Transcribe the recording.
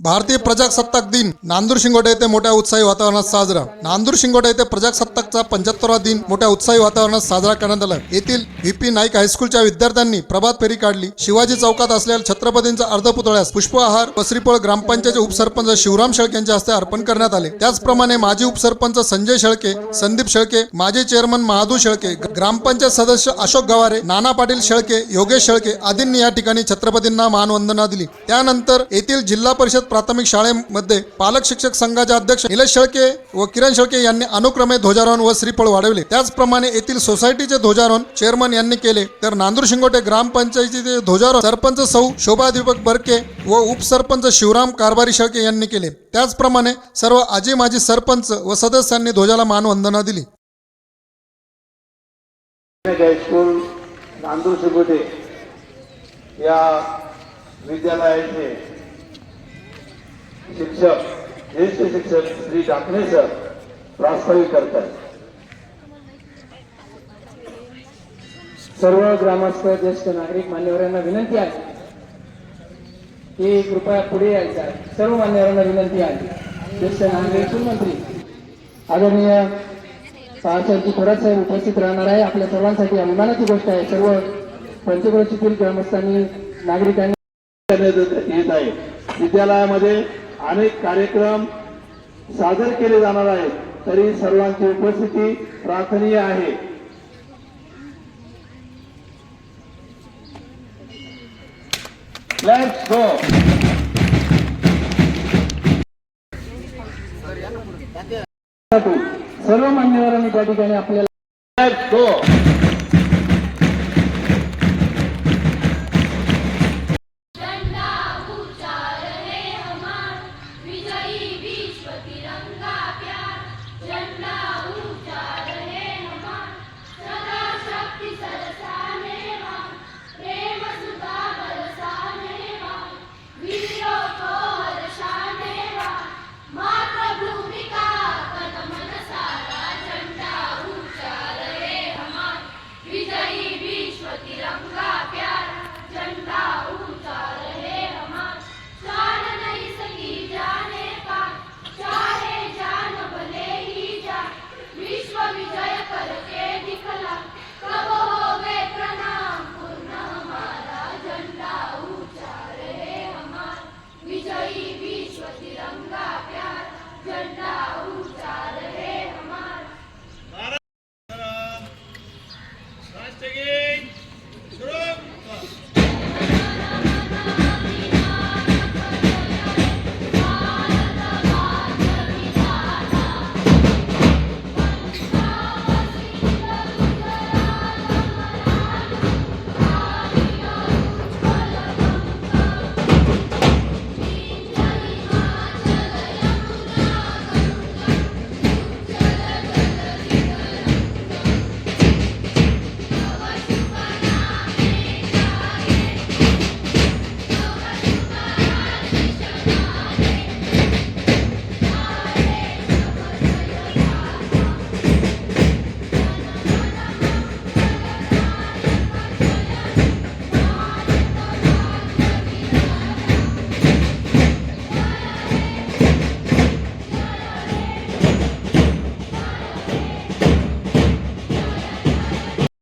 भारतीय प्रजासत्ताक दिन. नांदूर शिंगोटा येथे मोठ्या उत्साही वातावरणात साजरा. नांदूर शिंगोटा येथे प्रजासत्ताकचा पंच्याहत्तरवा दिन मोठ्या उत्साही वातावरणात साजरा करण्यात आला. येथील व्ही. पी. नाईक हायस्कूलच्या विद्यार्थ्यांनी प्रभात फेरी काढली. शिवाजी चौकात असलेल्या छत्रपतींचा अर्धपुतळ्यास पुष्पहार पसरीपळ ग्रामपंचायतचे उपसरपंच शिवराम शेळके यांच्या हस्ते अर्पण करण्यात आले. त्याचप्रमाणे माजी उपसरपंच संजय शेळके संदीप शेळके माजी चेअरमन महादू शेळके ग्रामपंचायत सदस्य अशोक गवारे नाना पाटील शेळके योगेश शेळके आदींनी या ठिकाणी छत्रपतींना मानवंदना दिली. त्यानंतर येथील जिल्हा परिषद प्राथमिक शाळेमध्ये पालक शिक्षक संघाचे अध्यक्ष निलेश शेळके व किरण शेळके यांनी अनुक्रमे ध्वजारोहण व श्रीफळ वाढवले. त्याचप्रमाणे येथील सोसायटीचे ध्वजारोहण चेअरमन यांनी केले. तर नांदूर शिंगोटे ग्रामपंचायतीचे ध्वजारोहण सरपंच सौ शोभा दीपक बरके व उपसरपंच शिवराम कारभारी शेळके यांनी केले. त्याचप्रमाणे सर्व आजी माजी सरपंच व सदस्यांनी ध्वजाला मानवंदना दिली. हायस्कूल नांदूर शिगोटे या विद्यालयाचे शिक्षक ज्येष्ठ शिक्षक श्री डाकणे सर प्रास्ताविक करतात. सर्व ग्रामस्थ ज्येष्ठ नागरिक मान्यवरांना विनंती आहे की कृपया पुढे यायचा. सर्व मान्यवरांना विनंती आहे. ज्येष्ठ नागरिक मंत्री आदरणीय साहेबजी थोरात साहेब उपस्थित राहणार आहे. आपल्या सर्वांसाठी अभिमानाची गोष्ट आहे. सर्व पंचक्रोशीतील ग्रामस्थांनी नागरिकांनी येत आहे. विद्यालयामध्ये अनेक कार्यक्रम सादर केले जाणार आहेत. तरी सर्वांची उपस्थिती प्रार्थनीय आहे. सर्व मान्यवरांनी त्या ठिकाणी आपल्याला Let's go.